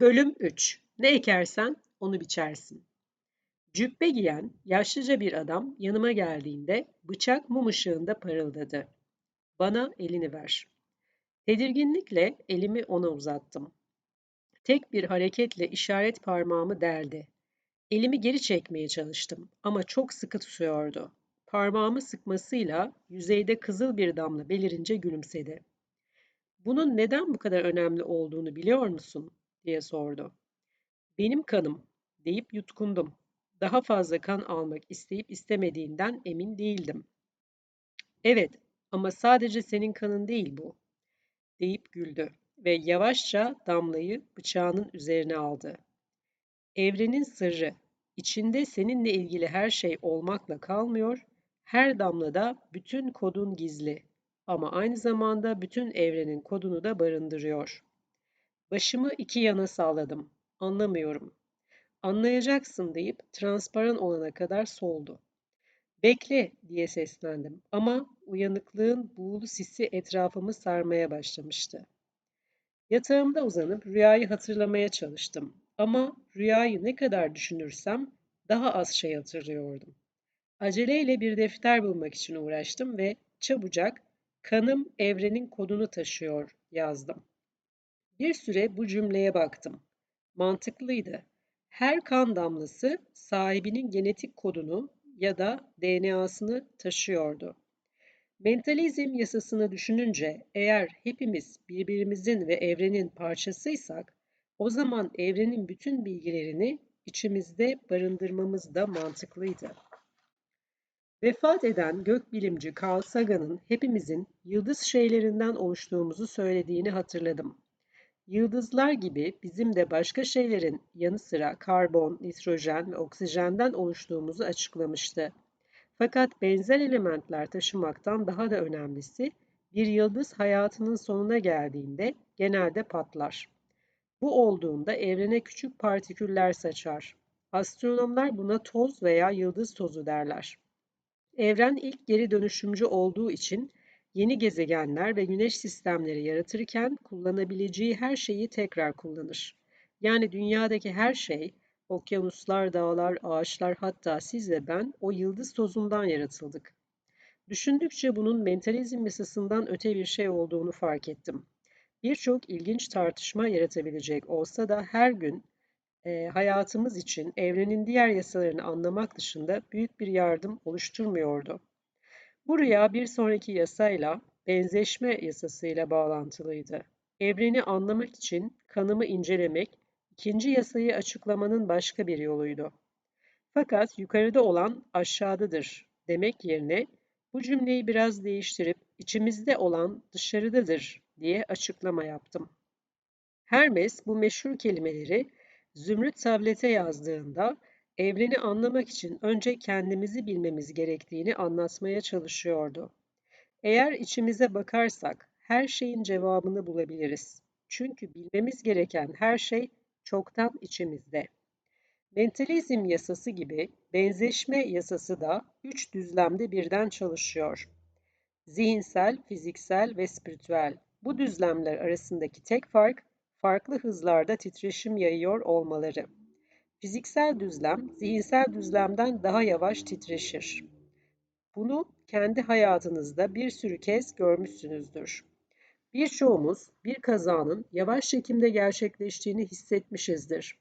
Bölüm 3 Ne ekersen onu biçersin. Cübbe giyen yaşlıca bir adam yanıma geldiğinde bıçak mum ışığında parıldadı. Bana elini ver. Tedirginlikle elimi ona uzattım. Tek bir hareketle işaret parmağımı deldi. Elimi geri çekmeye çalıştım ama çok sıkı tutuyordu. Parmağımı sıkmasıyla yüzeyde kızıl bir damla belirince gülümsedi. Bunun neden bu kadar önemli olduğunu biliyor musun? Diye sordu. Benim kanım deyip yutkundum. Daha fazla kan almak isteyip istemediğinden emin değildim. Evet ama sadece senin kanın değil bu deyip güldü ve yavaşça damlayı bıçağının üzerine aldı. Evrenin sırrı, içinde seninle ilgili her şey olmakla kalmıyor, her damlada bütün kodun gizli ama aynı zamanda bütün evrenin kodunu da barındırıyor. Başımı iki yana salladım. Anlamıyorum. Anlayacaksın deyip transparan olana kadar soldu. Bekle diye seslendim ama uyanıklığın buğulu sisi etrafımı sarmaya başlamıştı. Yatağımda uzanıp rüyayı hatırlamaya çalıştım ama rüyayı ne kadar düşünürsem daha az şey hatırlıyordum. Aceleyle bir defter bulmak için uğraştım ve çabucak kanım evrenin kodunu taşıyor yazdım. Bir süre bu cümleye baktım. Mantıklıydı. Her kan damlası sahibinin genetik kodunu ya da DNA'sını taşıyordu. Mentalizm yasasını düşününce eğer hepimiz birbirimizin ve evrenin parçasıysak o zaman evrenin bütün bilgilerini içimizde barındırmamız da mantıklıydı. Vefat eden gökbilimci Carl Sagan'ın hepimizin yıldız şeylerinden oluştuğumuzu söylediğini hatırladım. Yıldızlar gibi bizim de başka şeylerin yanı sıra karbon, nitrojen ve oksijenden oluştuğumuzu açıklamıştı. Fakat benzer elementler taşımaktan daha da önemlisi bir yıldız hayatının sonuna geldiğinde genelde patlar. Bu olduğunda evrene küçük partiküller saçar. Astronomlar buna toz veya yıldız tozu derler. Evren ilk geri dönüşümcü olduğu için yeni gezegenler ve güneş sistemleri yaratırken kullanabileceği her şeyi tekrar kullanır. Yani dünyadaki her şey, okyanuslar, dağlar, ağaçlar hatta siz ve ben o yıldız tozundan yaratıldık. Düşündükçe bunun mentalizm yasasından öte bir şey olduğunu fark ettim. Birçok ilginç tartışma yaratabilecek olsa da her gün e, hayatımız için evrenin diğer yasalarını anlamak dışında büyük bir yardım oluşturmuyordu. Bu rüya bir sonraki yasayla, benzeşme yasasıyla bağlantılıydı. Evreni anlamak için kanımı incelemek, ikinci yasayı açıklamanın başka bir yoluydu. Fakat yukarıda olan aşağıdadır demek yerine bu cümleyi biraz değiştirip içimizde olan dışarıdadır diye açıklama yaptım. Hermes bu meşhur kelimeleri Zümrüt tablete yazdığında evreni anlamak için önce kendimizi bilmemiz gerektiğini anlatmaya çalışıyordu. Eğer içimize bakarsak her şeyin cevabını bulabiliriz. Çünkü bilmemiz gereken her şey çoktan içimizde. Mentalizm yasası gibi benzeşme yasası da üç düzlemde birden çalışıyor. Zihinsel, fiziksel ve spiritüel. Bu düzlemler arasındaki tek fark farklı hızlarda titreşim yayıyor olmaları. Fiziksel düzlem, zihinsel düzlemden daha yavaş titreşir. Bunu kendi hayatınızda bir sürü kez görmüşsünüzdür. Birçoğumuz bir kazanın yavaş çekimde gerçekleştiğini hissetmişizdir.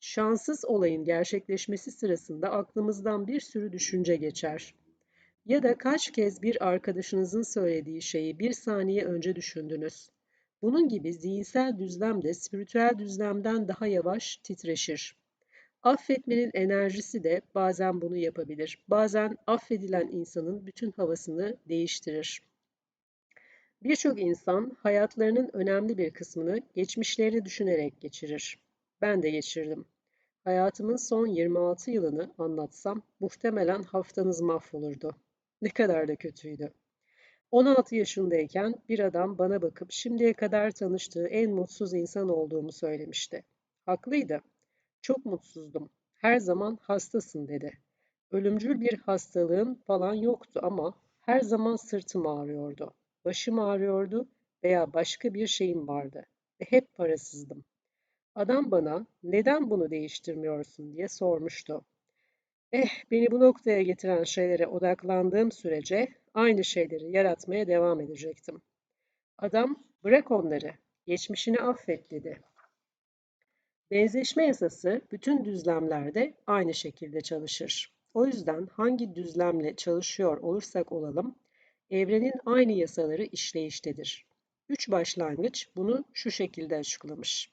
Şanssız olayın gerçekleşmesi sırasında aklımızdan bir sürü düşünce geçer. Ya da kaç kez bir arkadaşınızın söylediği şeyi bir saniye önce düşündünüz. Bunun gibi zihinsel düzlem de spiritüel düzlemden daha yavaş titreşir. Affetmenin enerjisi de bazen bunu yapabilir. Bazen affedilen insanın bütün havasını değiştirir. Birçok insan hayatlarının önemli bir kısmını geçmişlerini düşünerek geçirir. Ben de geçirdim. Hayatımın son 26 yılını anlatsam muhtemelen haftanız mahvolurdu. Ne kadar da kötüydü. 16 yaşındayken bir adam bana bakıp şimdiye kadar tanıştığı en mutsuz insan olduğumu söylemişti. Haklıydı. Çok mutsuzdum. Her zaman hastasın dedi. Ölümcül bir hastalığın falan yoktu ama her zaman sırtım ağrıyordu. Başım ağrıyordu veya başka bir şeyim vardı ve hep parasızdım. Adam bana neden bunu değiştirmiyorsun diye sormuştu. Eh, beni bu noktaya getiren şeylere odaklandığım sürece aynı şeyleri yaratmaya devam edecektim. Adam, bırak onları, geçmişini affet dedi. Benzeşme yasası bütün düzlemlerde aynı şekilde çalışır. O yüzden hangi düzlemle çalışıyor olursak olalım, evrenin aynı yasaları işleyiştedir. Üç başlangıç bunu şu şekilde açıklamış.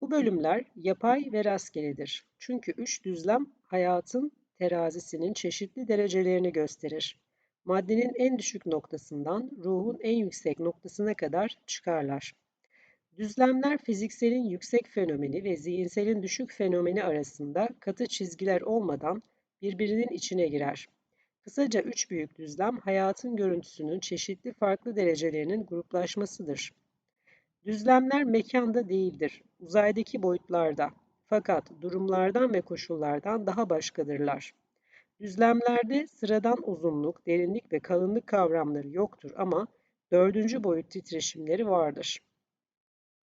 Bu bölümler yapay ve rastgeledir. Çünkü üç düzlem hayatın terazisinin çeşitli derecelerini gösterir. Maddenin en düşük noktasından ruhun en yüksek noktasına kadar çıkarlar. Düzlemler fizikselin yüksek fenomeni ve zihinselin düşük fenomeni arasında katı çizgiler olmadan birbirinin içine girer. Kısaca üç büyük düzlem hayatın görüntüsünün çeşitli farklı derecelerinin gruplaşmasıdır. Düzlemler mekanda değildir, uzaydaki boyutlarda. Fakat durumlardan ve koşullardan daha başkadırlar. Düzlemlerde sıradan uzunluk, derinlik ve kalınlık kavramları yoktur ama dördüncü boyut titreşimleri vardır.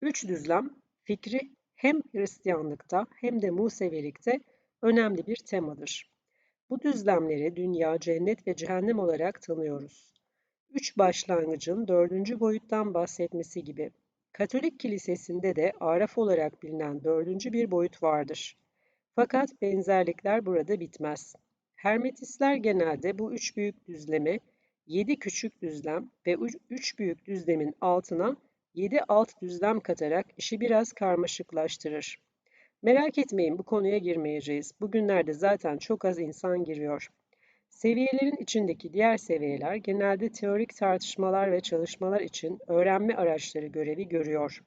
Üç düzlem fikri hem Hristiyanlıkta hem de Musevilikte önemli bir temadır. Bu düzlemleri dünya, cennet ve cehennem olarak tanıyoruz. Üç başlangıcın dördüncü boyuttan bahsetmesi gibi Katolik kilisesinde de araf olarak bilinen dördüncü bir boyut vardır. Fakat benzerlikler burada bitmez. Hermetistler genelde bu üç büyük düzleme yedi küçük düzlem ve üç büyük düzlemin altına yedi alt düzlem katarak işi biraz karmaşıklaştırır. Merak etmeyin bu konuya girmeyeceğiz. Bugünlerde zaten çok az insan giriyor. Seviyelerin içindeki diğer seviyeler genelde teorik tartışmalar ve çalışmalar için öğrenme araçları görevi görüyor.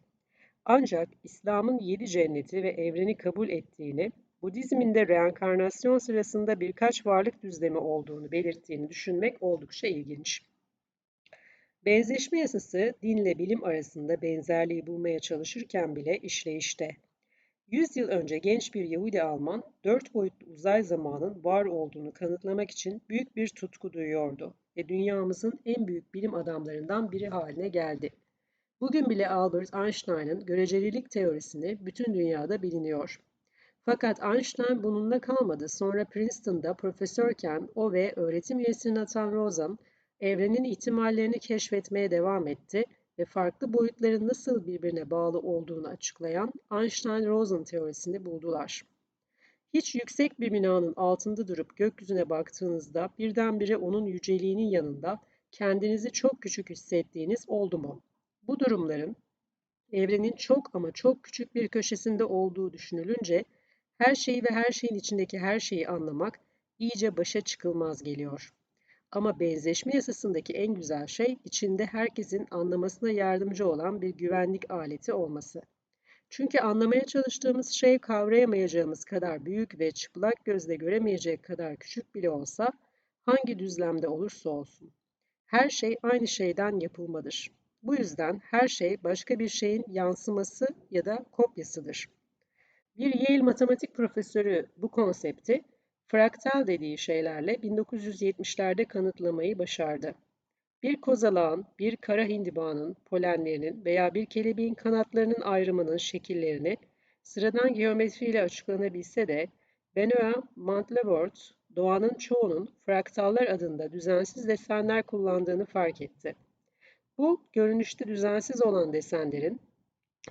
Ancak İslam'ın yedi cenneti ve evreni kabul ettiğini, Budizmin de reenkarnasyon sırasında birkaç varlık düzlemi olduğunu belirttiğini düşünmek oldukça ilginç. Benzeşme yasası dinle bilim arasında benzerliği bulmaya çalışırken bile işleyişte. 100 yıl önce genç bir Yahudi Alman, dört boyutlu uzay zamanın var olduğunu kanıtlamak için büyük bir tutku duyuyordu ve dünyamızın en büyük bilim adamlarından biri haline geldi. Bugün bile Albert Einstein'ın görecelilik teorisini bütün dünyada biliniyor. Fakat Einstein bununla kalmadı. Sonra Princeton'da profesörken o ve öğretim üyesi Nathan Rosen evrenin ihtimallerini keşfetmeye devam etti ve farklı boyutların nasıl birbirine bağlı olduğunu açıklayan Einstein-Rosen teorisini buldular. Hiç yüksek bir binanın altında durup gökyüzüne baktığınızda birdenbire onun yüceliğinin yanında kendinizi çok küçük hissettiğiniz oldu mu? Bu durumların evrenin çok ama çok küçük bir köşesinde olduğu düşünülünce her şeyi ve her şeyin içindeki her şeyi anlamak iyice başa çıkılmaz geliyor. Ama benzeşme yasasındaki en güzel şey içinde herkesin anlamasına yardımcı olan bir güvenlik aleti olması. Çünkü anlamaya çalıştığımız şey kavrayamayacağımız kadar büyük ve çıplak gözle göremeyecek kadar küçük bile olsa hangi düzlemde olursa olsun. Her şey aynı şeyden yapılmadır. Bu yüzden her şey başka bir şeyin yansıması ya da kopyasıdır. Bir Yale matematik profesörü bu konsepti fraktal dediği şeylerle 1970'lerde kanıtlamayı başardı. Bir kozalağın, bir kara hindibağının polenlerinin veya bir kelebeğin kanatlarının ayrımının şekillerini sıradan geometriyle açıklanabilse de Benoit Mandelbrot, doğanın çoğunun fraktallar adında düzensiz desenler kullandığını fark etti. Bu, görünüşte düzensiz olan desenlerin,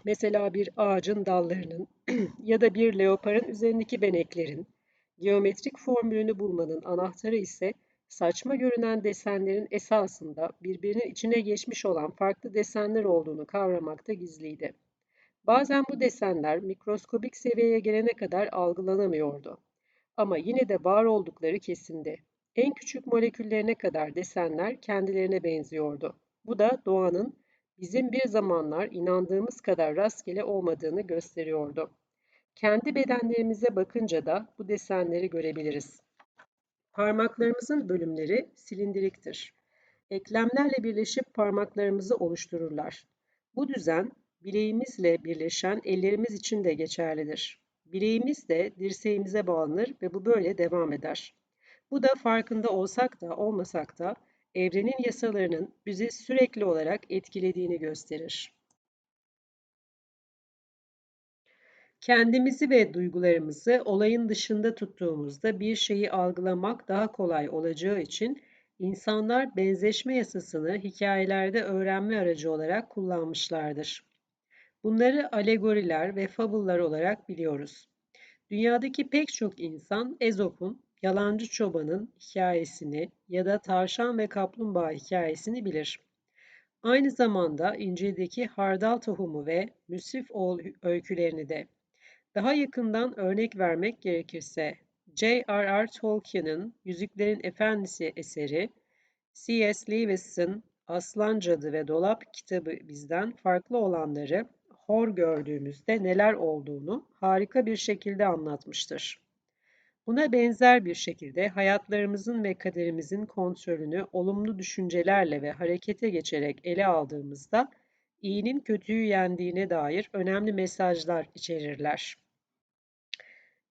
mesela bir ağacın dallarının ya da bir leoparın üzerindeki beneklerin, Geometrik formülünü bulmanın anahtarı ise saçma görünen desenlerin esasında birbirinin içine geçmiş olan farklı desenler olduğunu kavramakta gizliydi. Bazen bu desenler mikroskobik seviyeye gelene kadar algılanamıyordu. Ama yine de var oldukları kesindi. En küçük moleküllerine kadar desenler kendilerine benziyordu. Bu da doğanın bizim bir zamanlar inandığımız kadar rastgele olmadığını gösteriyordu. Kendi bedenlerimize bakınca da bu desenleri görebiliriz. Parmaklarımızın bölümleri silindiriktir. Eklemlerle birleşip parmaklarımızı oluştururlar. Bu düzen bileğimizle birleşen ellerimiz için de geçerlidir. Bileğimiz de dirseğimize bağlanır ve bu böyle devam eder. Bu da farkında olsak da olmasak da evrenin yasalarının bizi sürekli olarak etkilediğini gösterir. Kendimizi ve duygularımızı olayın dışında tuttuğumuzda bir şeyi algılamak daha kolay olacağı için insanlar benzeşme yasasını hikayelerde öğrenme aracı olarak kullanmışlardır. Bunları alegoriler ve fabullar olarak biliyoruz. Dünyadaki pek çok insan Ezop'un Yalancı Çoban'ın hikayesini ya da Tavşan ve Kaplumbağa hikayesini bilir. Aynı zamanda İncil'deki hardal tohumu ve müsrif oğul öykülerini de. Daha yakından örnek vermek gerekirse J.R.R. Tolkien'in Yüzüklerin Efendisi eseri, C.S. Lewis'in Aslan Cadı ve Dolap kitabı bizden farklı olanları hor gördüğümüzde neler olduğunu harika bir şekilde anlatmıştır. Buna benzer bir şekilde hayatlarımızın ve kaderimizin kontrolünü olumlu düşüncelerle ve harekete geçerek ele aldığımızda iyinin kötüyü yendiğine dair önemli mesajlar içerirler.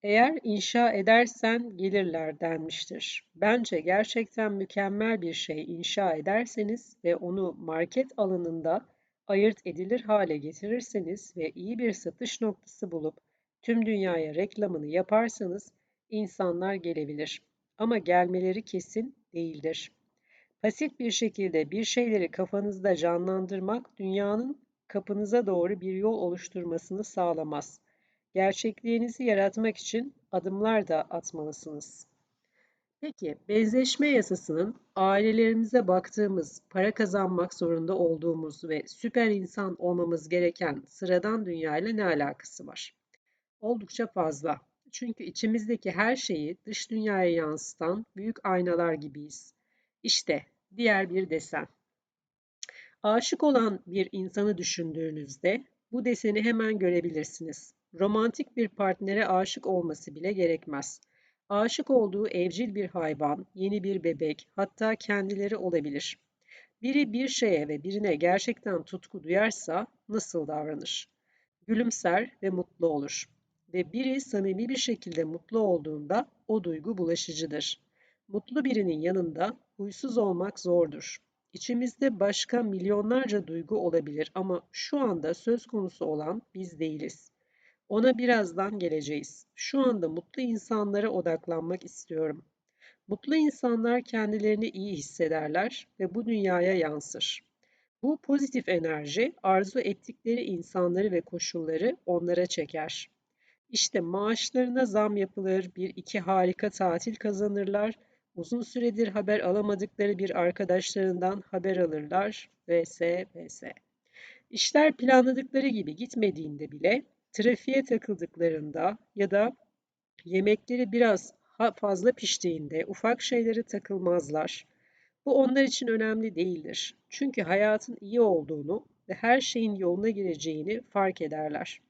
Eğer inşa edersen gelirler denmiştir. Bence gerçekten mükemmel bir şey inşa ederseniz ve onu market alanında ayırt edilir hale getirirseniz ve iyi bir satış noktası bulup tüm dünyaya reklamını yaparsanız insanlar gelebilir. Ama gelmeleri kesin değildir. Pasif bir şekilde bir şeyleri kafanızda canlandırmak dünyanın kapınıza doğru bir yol oluşturmasını sağlamaz. Gerçekliğinizi yaratmak için adımlar da atmalısınız. Peki, benzeşme yasasının ailelerimize baktığımız, para kazanmak zorunda olduğumuz ve süper insan olmamız gereken sıradan dünya ile ne alakası var? Oldukça fazla. Çünkü içimizdeki her şeyi dış dünyaya yansıtan büyük aynalar gibiyiz. İşte diğer bir desen. Aşık olan bir insanı düşündüğünüzde bu deseni hemen görebilirsiniz. Romantik bir partnere aşık olması bile gerekmez. Aşık olduğu evcil bir hayvan, yeni bir bebek, hatta kendileri olabilir. Biri bir şeye ve birine gerçekten tutku duyarsa nasıl davranır? Gülümser ve mutlu olur ve biri samimi bir şekilde mutlu olduğunda o duygu bulaşıcıdır. Mutlu birinin yanında huysuz olmak zordur. İçimizde başka milyonlarca duygu olabilir ama şu anda söz konusu olan biz değiliz. Ona birazdan geleceğiz. Şu anda mutlu insanlara odaklanmak istiyorum. Mutlu insanlar kendilerini iyi hissederler ve bu dünyaya yansır. Bu pozitif enerji arzu ettikleri insanları ve koşulları onlara çeker. İşte maaşlarına zam yapılır, bir iki harika tatil kazanırlar, uzun süredir haber alamadıkları bir arkadaşlarından haber alırlar vs vs. İşler planladıkları gibi gitmediğinde bile trafiğe takıldıklarında ya da yemekleri biraz fazla piştiğinde ufak şeylere takılmazlar. Bu onlar için önemli değildir. Çünkü hayatın iyi olduğunu ve her şeyin yoluna gireceğini fark ederler.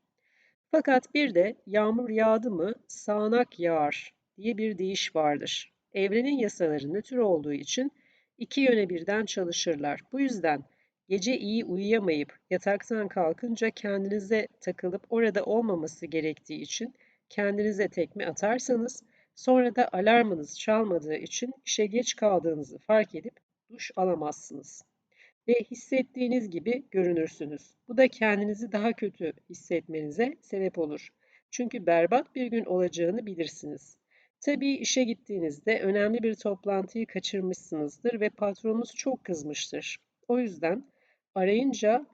Fakat bir de yağmur yağdı mı sağanak yağar diye bir deyiş vardır. Evrenin yasaları nötr olduğu için iki yöne birden çalışırlar. Bu yüzden gece iyi uyuyamayıp yataktan kalkınca kendinize takılıp orada olmaması gerektiği için kendinize tekme atarsanız sonra da alarmınız çalmadığı için işe geç kaldığınızı fark edip duş alamazsınız ve hissettiğiniz gibi görünürsünüz. Bu da kendinizi daha kötü hissetmenize sebep olur. Çünkü berbat bir gün olacağını bilirsiniz. Tabii işe gittiğinizde önemli bir toplantıyı kaçırmışsınızdır ve patronunuz çok kızmıştır. O yüzden arayınca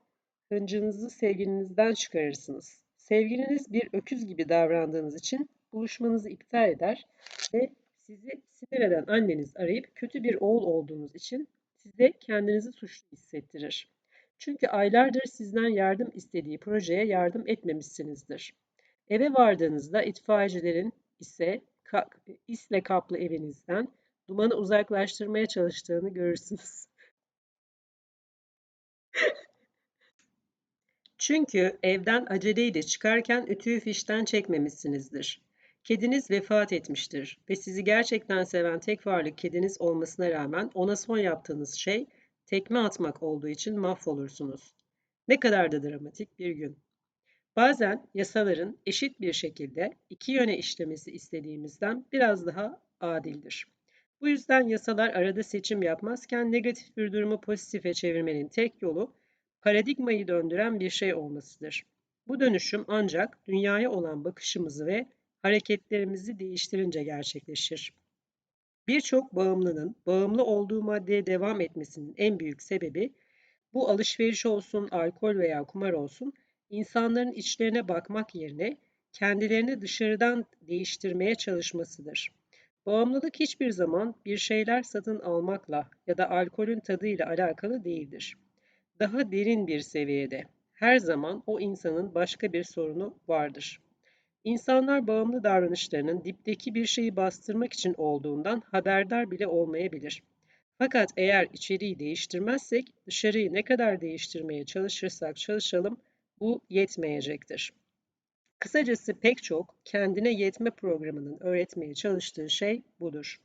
hıncınızı sevgilinizden çıkarırsınız. Sevgiliniz bir öküz gibi davrandığınız için buluşmanızı iptal eder ve sizi sinir eden anneniz arayıp kötü bir oğul olduğunuz için size kendinizi suçlu hissettirir. Çünkü aylardır sizden yardım istediği projeye yardım etmemişsinizdir. Eve vardığınızda itfaiyecilerin ise isle kaplı evinizden dumanı uzaklaştırmaya çalıştığını görürsünüz. Çünkü evden aceleyle çıkarken ütüyü fişten çekmemişsinizdir. Kediniz vefat etmiştir ve sizi gerçekten seven tek varlık kediniz olmasına rağmen ona son yaptığınız şey tekme atmak olduğu için mahvolursunuz. Ne kadar da dramatik bir gün. Bazen yasaların eşit bir şekilde iki yöne işlemesi istediğimizden biraz daha adildir. Bu yüzden yasalar arada seçim yapmazken negatif bir durumu pozitife çevirmenin tek yolu paradigmayı döndüren bir şey olmasıdır. Bu dönüşüm ancak dünyaya olan bakışımızı ve hareketlerimizi değiştirince gerçekleşir. Birçok bağımlının bağımlı olduğu maddeye devam etmesinin en büyük sebebi bu alışveriş olsun, alkol veya kumar olsun insanların içlerine bakmak yerine kendilerini dışarıdan değiştirmeye çalışmasıdır. Bağımlılık hiçbir zaman bir şeyler satın almakla ya da alkolün tadıyla alakalı değildir. Daha derin bir seviyede her zaman o insanın başka bir sorunu vardır. İnsanlar bağımlı davranışlarının dipteki bir şeyi bastırmak için olduğundan haberdar bile olmayabilir. Fakat eğer içeriği değiştirmezsek dışarıyı ne kadar değiştirmeye çalışırsak çalışalım bu yetmeyecektir. Kısacası pek çok kendine yetme programının öğretmeye çalıştığı şey budur.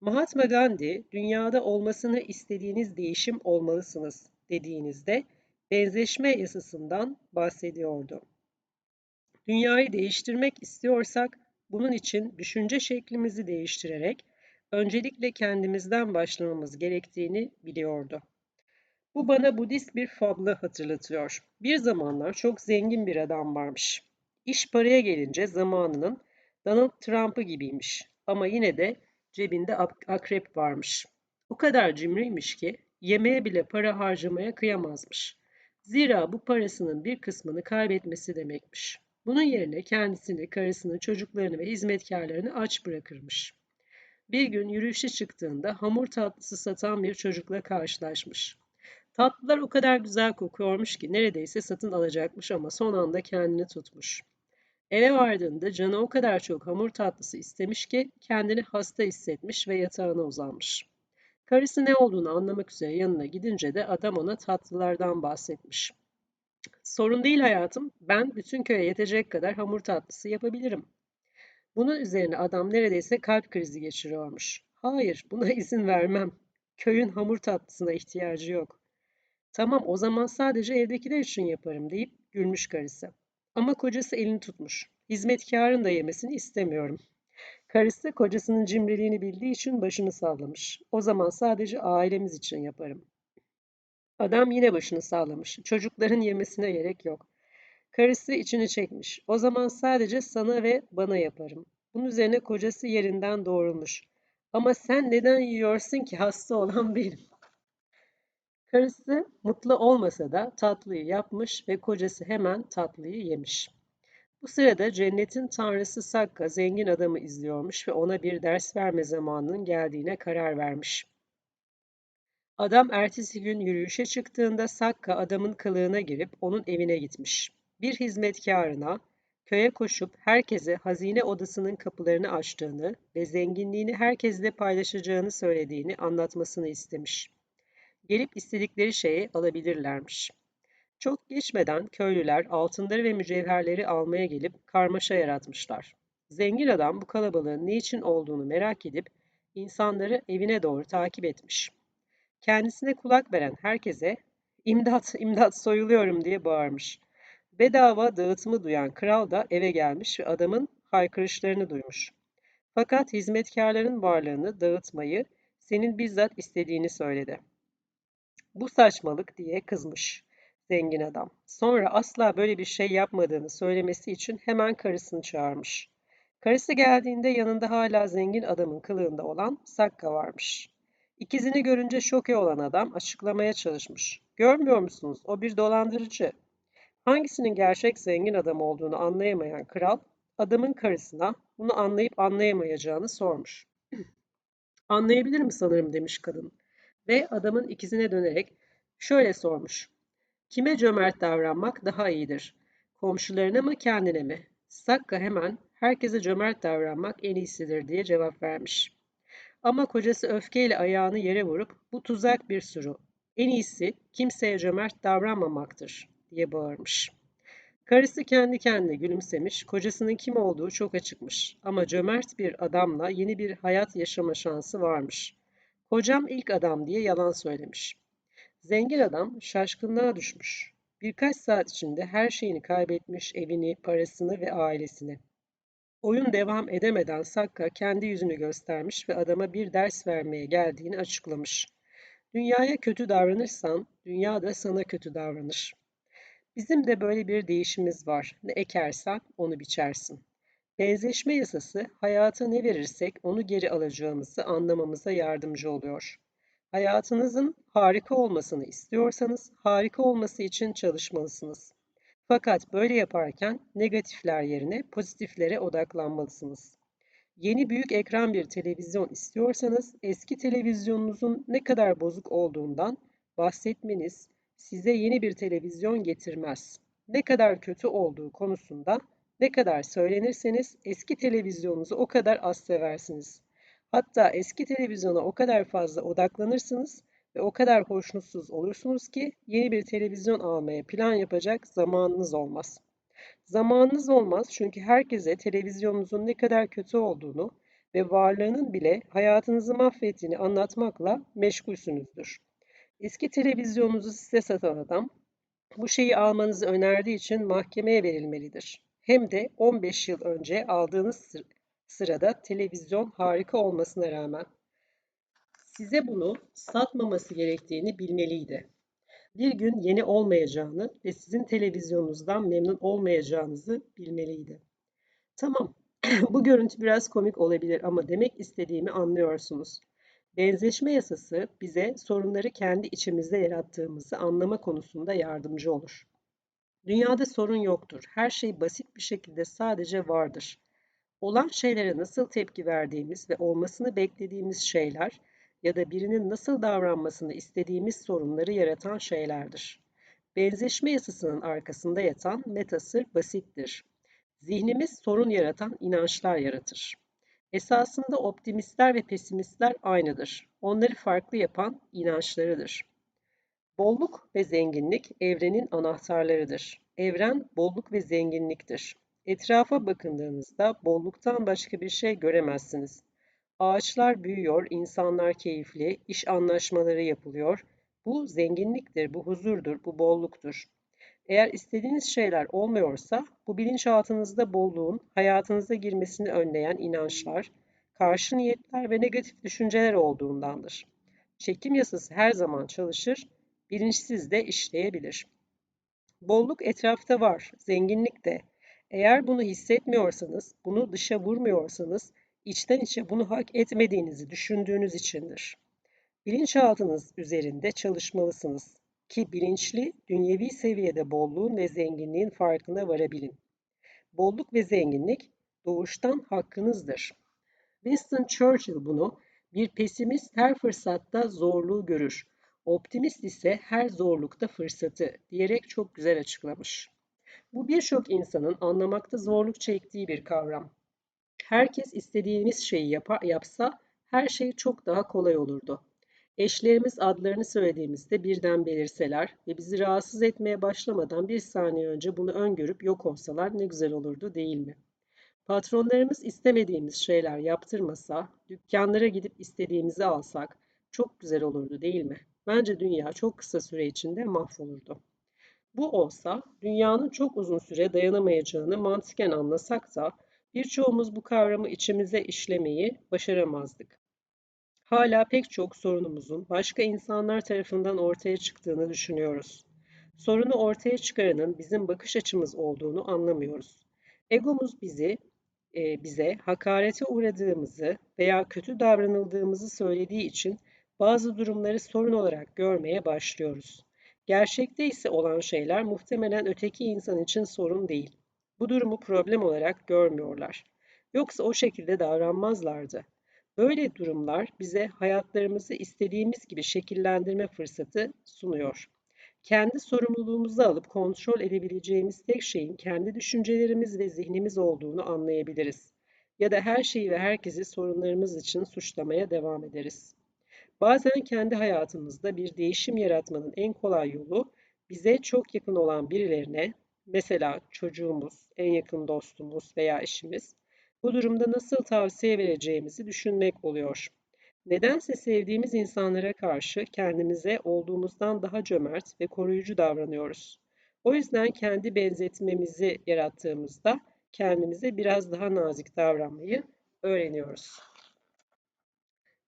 Mahatma Gandhi, dünyada olmasını istediğiniz değişim olmalısınız dediğinizde benzeşme yasasından bahsediyordu. Dünyayı değiştirmek istiyorsak bunun için düşünce şeklimizi değiştirerek öncelikle kendimizden başlamamız gerektiğini biliyordu. Bu bana Budist bir fablı hatırlatıyor. Bir zamanlar çok zengin bir adam varmış. İş paraya gelince zamanının Donald Trump'ı gibiymiş. Ama yine de cebinde akrep varmış. O kadar cimriymiş ki yemeğe bile para harcamaya kıyamazmış. Zira bu parasının bir kısmını kaybetmesi demekmiş. Bunun yerine kendisini, karısını, çocuklarını ve hizmetkarlarını aç bırakırmış. Bir gün yürüyüşe çıktığında hamur tatlısı satan bir çocukla karşılaşmış. Tatlılar o kadar güzel kokuyormuş ki neredeyse satın alacakmış ama son anda kendini tutmuş. Eve vardığında canı o kadar çok hamur tatlısı istemiş ki kendini hasta hissetmiş ve yatağına uzanmış. Karısı ne olduğunu anlamak üzere yanına gidince de adam ona tatlılardan bahsetmiş. Sorun değil hayatım, ben bütün köye yetecek kadar hamur tatlısı yapabilirim. Bunun üzerine adam neredeyse kalp krizi geçiriyormuş. Hayır, buna izin vermem. Köyün hamur tatlısına ihtiyacı yok. Tamam o zaman sadece evdekiler için yaparım deyip gülmüş karısı. Ama kocası elini tutmuş. Hizmetkarın da yemesini istemiyorum. Karısı kocasının cimriliğini bildiği için başını sallamış. O zaman sadece ailemiz için yaparım. Adam yine başını sallamış. Çocukların yemesine gerek yok. Karısı içini çekmiş. O zaman sadece sana ve bana yaparım. Bunun üzerine kocası yerinden doğrulmuş. Ama sen neden yiyorsun ki hasta olan benim? Karısı mutlu olmasa da tatlıyı yapmış ve kocası hemen tatlıyı yemiş. Bu sırada cennetin tanrısı Sakka zengin adamı izliyormuş ve ona bir ders verme zamanının geldiğine karar vermiş. Adam ertesi gün yürüyüşe çıktığında Sakka adamın kılığına girip onun evine gitmiş. Bir hizmetkarına köye koşup herkese hazine odasının kapılarını açtığını ve zenginliğini herkesle paylaşacağını söylediğini anlatmasını istemiş. Gelip istedikleri şeyi alabilirlermiş. Çok geçmeden köylüler altınları ve mücevherleri almaya gelip karmaşa yaratmışlar. Zengin adam bu kalabalığın niçin olduğunu merak edip insanları evine doğru takip etmiş. Kendisine kulak veren herkese imdat imdat soyuluyorum diye bağırmış. Bedava dağıtımı duyan kral da eve gelmiş ve adamın haykırışlarını duymuş. Fakat hizmetkarların varlığını dağıtmayı senin bizzat istediğini söyledi. Bu saçmalık diye kızmış zengin adam. Sonra asla böyle bir şey yapmadığını söylemesi için hemen karısını çağırmış. Karısı geldiğinde yanında hala zengin adamın kılığında olan Sakka varmış. İkizini görünce şoke olan adam açıklamaya çalışmış. Görmüyor musunuz? O bir dolandırıcı. Hangisinin gerçek zengin adam olduğunu anlayamayan kral, adamın karısına bunu anlayıp anlayamayacağını sormuş. Anlayabilir mi sanırım demiş kadın. Ve adamın ikizine dönerek şöyle sormuş. Kime cömert davranmak daha iyidir? Komşularına mı kendine mi? Sakka hemen herkese cömert davranmak en iyisidir diye cevap vermiş. Ama kocası öfkeyle ayağını yere vurup bu tuzak bir sürü. En iyisi kimseye cömert davranmamaktır diye bağırmış. Karısı kendi kendine gülümsemiş, kocasının kim olduğu çok açıkmış. Ama cömert bir adamla yeni bir hayat yaşama şansı varmış. Kocam ilk adam diye yalan söylemiş. Zengin adam şaşkınlığa düşmüş. Birkaç saat içinde her şeyini kaybetmiş, evini, parasını ve ailesini. Oyun devam edemeden Sakka kendi yüzünü göstermiş ve adama bir ders vermeye geldiğini açıklamış. Dünyaya kötü davranırsan, dünya da sana kötü davranır. Bizim de böyle bir değişimiz var. Ne ekersen onu biçersin. Benzeşme yasası hayata ne verirsek onu geri alacağımızı anlamamıza yardımcı oluyor. Hayatınızın harika olmasını istiyorsanız harika olması için çalışmalısınız. Fakat böyle yaparken negatifler yerine pozitiflere odaklanmalısınız. Yeni büyük ekran bir televizyon istiyorsanız eski televizyonunuzun ne kadar bozuk olduğundan bahsetmeniz size yeni bir televizyon getirmez. Ne kadar kötü olduğu konusunda ne kadar söylenirseniz eski televizyonunuzu o kadar az seversiniz. Hatta eski televizyona o kadar fazla odaklanırsınız ve o kadar hoşnutsuz olursunuz ki yeni bir televizyon almaya plan yapacak zamanınız olmaz. Zamanınız olmaz çünkü herkese televizyonunuzun ne kadar kötü olduğunu ve varlığının bile hayatınızı mahvettiğini anlatmakla meşgulsünüzdür. Eski televizyonunuzu size satan adam bu şeyi almanızı önerdiği için mahkemeye verilmelidir. Hem de 15 yıl önce aldığınız sırada televizyon harika olmasına rağmen size bunu satmaması gerektiğini bilmeliydi. Bir gün yeni olmayacağını ve sizin televizyonunuzdan memnun olmayacağınızı bilmeliydi. Tamam, bu görüntü biraz komik olabilir ama demek istediğimi anlıyorsunuz. Benzeşme yasası bize sorunları kendi içimizde yarattığımızı anlama konusunda yardımcı olur. Dünyada sorun yoktur. Her şey basit bir şekilde sadece vardır. Olan şeylere nasıl tepki verdiğimiz ve olmasını beklediğimiz şeyler ya da birinin nasıl davranmasını istediğimiz sorunları yaratan şeylerdir. Benzeşme yasasının arkasında yatan metasır basittir. Zihnimiz sorun yaratan inançlar yaratır. Esasında optimistler ve pesimistler aynıdır. Onları farklı yapan inançlarıdır. Bolluk ve zenginlik evrenin anahtarlarıdır. Evren bolluk ve zenginliktir. Etrafa bakındığınızda bolluktan başka bir şey göremezsiniz. Ağaçlar büyüyor, insanlar keyifli, iş anlaşmaları yapılıyor. Bu zenginliktir, bu huzurdur, bu bolluktur. Eğer istediğiniz şeyler olmuyorsa bu bilinçaltınızda bolluğun hayatınıza girmesini önleyen inançlar, karşı niyetler ve negatif düşünceler olduğundandır. Çekim yasası her zaman çalışır, bilinçsiz de işleyebilir. Bolluk etrafta var, zenginlik de. Eğer bunu hissetmiyorsanız, bunu dışa vurmuyorsanız, içten içe bunu hak etmediğinizi düşündüğünüz içindir. Bilinçaltınız üzerinde çalışmalısınız ki bilinçli, dünyevi seviyede bolluğun ve zenginliğin farkına varabilin. Bolluk ve zenginlik doğuştan hakkınızdır. Winston Churchill bunu bir pesimist her fırsatta zorluğu görür. Optimist ise her zorlukta fırsatı diyerek çok güzel açıklamış. Bu birçok insanın anlamakta zorluk çektiği bir kavram. Herkes istediğimiz şeyi yapa, yapsa her şey çok daha kolay olurdu. Eşlerimiz adlarını söylediğimizde birden belirseler ve bizi rahatsız etmeye başlamadan bir saniye önce bunu öngörüp yok olsalar ne güzel olurdu değil mi? Patronlarımız istemediğimiz şeyler yaptırmasa, dükkanlara gidip istediğimizi alsak çok güzel olurdu değil mi? Bence dünya çok kısa süre içinde mahvolurdu. Bu olsa dünyanın çok uzun süre dayanamayacağını mantıken anlasak da birçoğumuz bu kavramı içimize işlemeyi başaramazdık. Hala pek çok sorunumuzun başka insanlar tarafından ortaya çıktığını düşünüyoruz. Sorunu ortaya çıkaranın bizim bakış açımız olduğunu anlamıyoruz. Egomuz bizi e, bize hakarete uğradığımızı veya kötü davranıldığımızı söylediği için bazı durumları sorun olarak görmeye başlıyoruz. Gerçekte ise olan şeyler muhtemelen öteki insan için sorun değil. Bu durumu problem olarak görmüyorlar. Yoksa o şekilde davranmazlardı. Böyle durumlar bize hayatlarımızı istediğimiz gibi şekillendirme fırsatı sunuyor. Kendi sorumluluğumuzu alıp kontrol edebileceğimiz tek şeyin kendi düşüncelerimiz ve zihnimiz olduğunu anlayabiliriz. Ya da her şeyi ve herkesi sorunlarımız için suçlamaya devam ederiz. Bazen kendi hayatımızda bir değişim yaratmanın en kolay yolu bize çok yakın olan birilerine, mesela çocuğumuz, en yakın dostumuz veya eşimiz, bu durumda nasıl tavsiye vereceğimizi düşünmek oluyor. Nedense sevdiğimiz insanlara karşı kendimize olduğumuzdan daha cömert ve koruyucu davranıyoruz. O yüzden kendi benzetmemizi yarattığımızda kendimize biraz daha nazik davranmayı öğreniyoruz.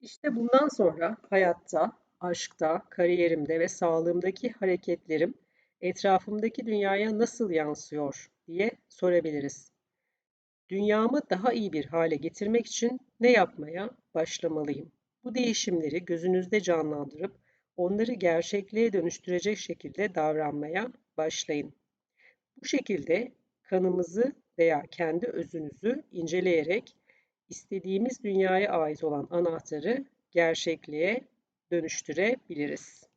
İşte bundan sonra hayatta, aşkta, kariyerimde ve sağlığımdaki hareketlerim etrafımdaki dünyaya nasıl yansıyor diye sorabiliriz. Dünyamı daha iyi bir hale getirmek için ne yapmaya başlamalıyım? Bu değişimleri gözünüzde canlandırıp onları gerçekliğe dönüştürecek şekilde davranmaya başlayın. Bu şekilde kanımızı veya kendi özünüzü inceleyerek istediğimiz dünyaya ait olan anahtarı gerçekliğe dönüştürebiliriz.